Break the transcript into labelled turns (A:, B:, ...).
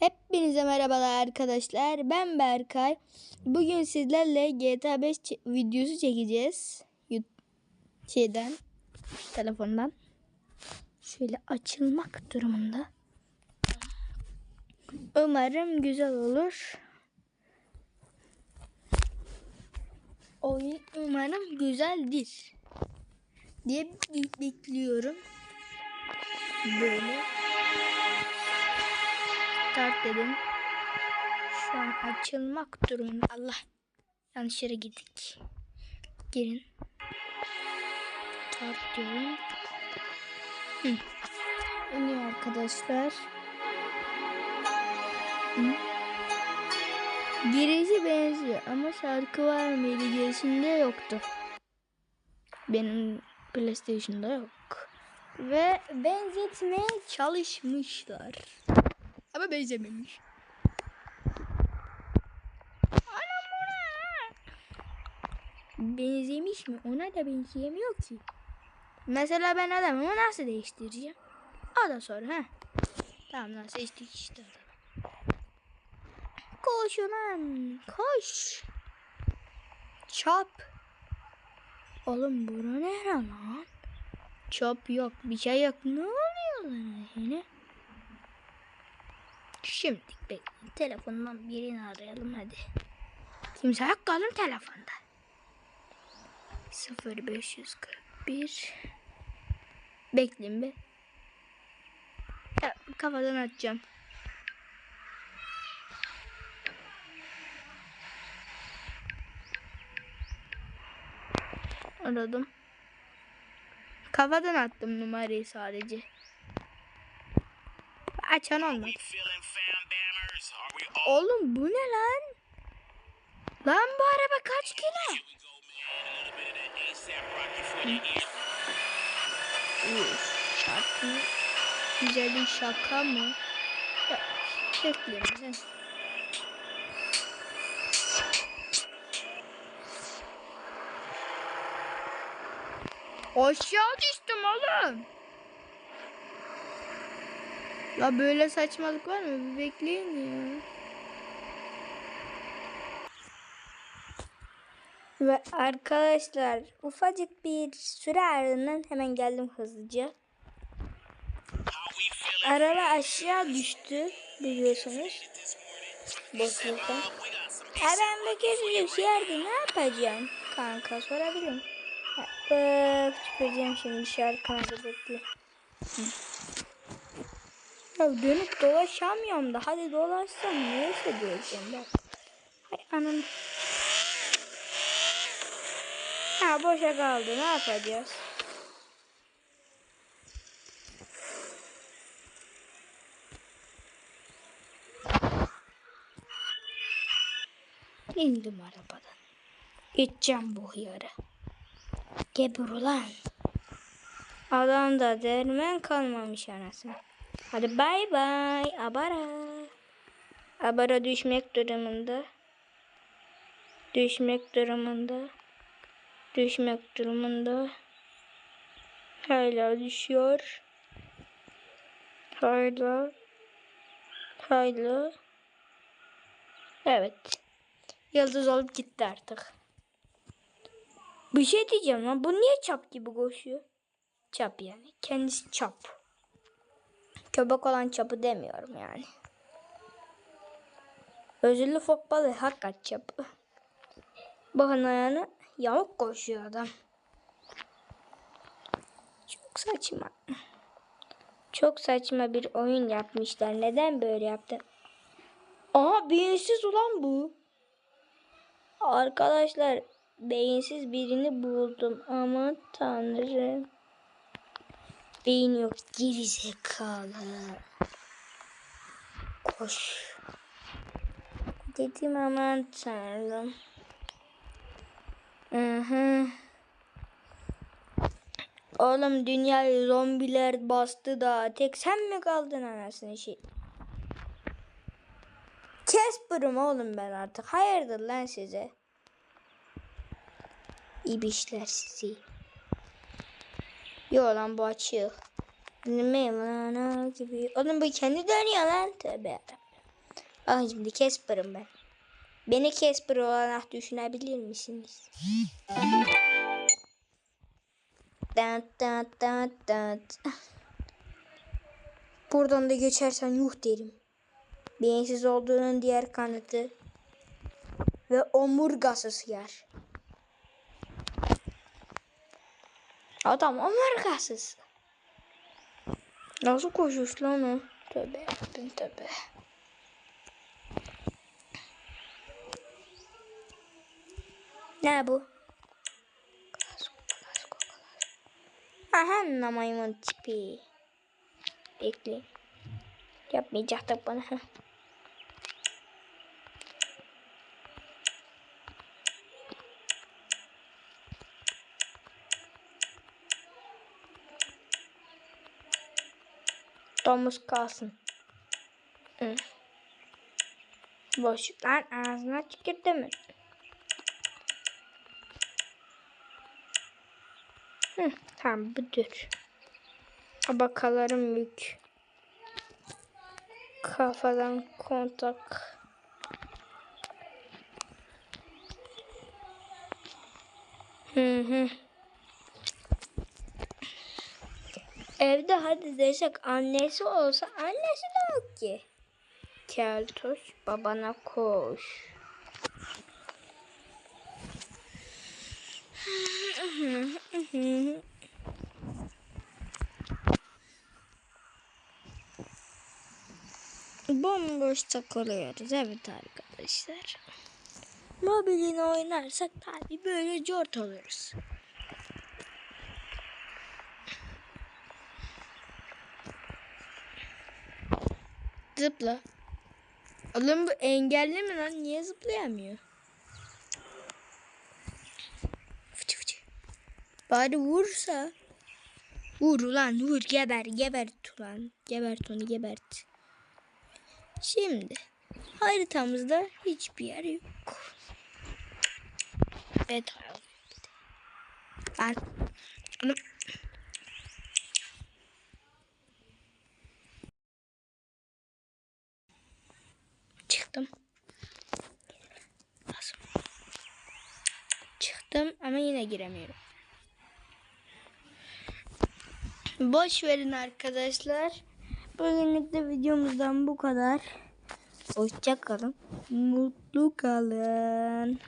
A: Hepinize merhabalar arkadaşlar. Ben Berkay. Bugün sizlerle GTA 5 çe- videosu çekeceğiz. Şeyden, telefondan. Şöyle açılmak durumunda. Umarım güzel olur. Oyun umarım güzeldir. Diye be- bekliyorum. Böyle. Start dedim. Şu an açılmak durumunda. Allah. Yanlış yere gittik. Girin. Start diyorum. Hı. İniyor arkadaşlar. Hı. Girişi benziyor ama şarkı var mıydı girişinde yoktu. Benim PlayStation'da yok. Ve benzetmeye çalışmışlar. Ama benzememiş. Benzemiş mi? Ona da benzeyemiyor ki. Mesela ben adamımı nasıl değiştireceğim? O da soru ha. Tamam lan seçtik işte. Koş ulan. Koş. Çap. Oğlum bura ne lan? Çap yok. Bir şey yok. Ne oluyor lan yine? Şimdi bekleyin. Telefondan birini arayalım hadi. Kimse yok kalın telefonda. 0541 Bekleyin be. Ya, kafadan açacağım. Aradım. Kafadan attım numarayı sadece. Açan olmadı. Oğlum bu ne lan? Lan bu araba kaç kilo? şarkı. Güzel bir şaka mı? Sen. Aşağı düştüm oğlum. La böyle saçmalık var mı? Bir bekleyin ya. Ve arkadaşlar ufacık bir süre ardından hemen geldim hızlıca. Araba aşağı düştü biliyorsunuz. Boşlukta. Ha ben bu kez yerde ne yapacağım kanka sorabilirim. Öf çıkacağım şimdi şarkı bekle. Ya dönüp dolaşamıyorum da hadi dolaşsam neyse diyeceğim bak. Hay anam. Ha boşa kaldı ne yapacağız? İndim arabadan. Gideceğim bu hıyarı. Gebur ulan. Adamda dermen kalmamış anasını. Hadi bay bay. Abara. Abara düşmek durumunda. Düşmek durumunda. Düşmek durumunda. Hala düşüyor. Hala. Hala. Evet. Yıldız olup gitti artık. Bir şey diyeceğim lan. Bu niye çap gibi koşuyor? Çap yani. Kendisi çap. Köpek olan çapı demiyorum yani. Özürlü fok balığı hakikat çapı. Bakın ayağını yamuk koşuyor adam. Çok saçma. Çok saçma bir oyun yapmışlar. Neden böyle yaptı? Aha beyinsiz ulan bu. Arkadaşlar beyinsiz birini buldum ama tanrım. Beyin yok geri zekalı. Koş. Dedim aman tanrım. Hı hı. Oğlum dünyayı zombiler bastı da tek sen mi kaldın anasını şey? Casper'ım oğlum ben artık. Hayırdır lan size? İbişler sizi. Yo lan bu açık. Mevlana gibi. Oğlum bu kendi dönüyor lan. Tövbe yarabbim. Bakın şimdi Casper'ım ben. Beni Casper olarak düşünebilir misiniz? Dın dın dın dın. Buradan da geçersen yuh derim. Beyinsiz olduğunun diğer kanıtı ve omurgasız yer. Adam omurgasız. Nasıl koşuyor lan o? Tövbe yarabbim tövbe. Ne bu? Aha ne maymun tipi. Bekle. Yapmayacaktık bana. Domuz kalsın. Hı. Boşluklar ağzına tükürdü mü? Hı, tamam budur. Abakalarım büyük. Kafadan kontak. Hı hı. Evde hadi desek annesi olsa annesi de yok ki. Keltoş babana koş. Bomboş takılıyoruz evet arkadaşlar. Mobilini oynarsak tabi böyle cort oluruz. Zıpla. Oğlum bu engelli mi lan? Niye zıplayamıyor? Fıçı fıçı. Bari vursa. Vur ulan vur geber gebert ulan. Gebert onu gebert. Şimdi haritamızda hiçbir yer yok. Evet. Ben Oğlum. Ama yine giremiyorum. Boş verin arkadaşlar. Bugünlük de videomuzdan bu kadar. Hoşça kalın. Mutlu kalın.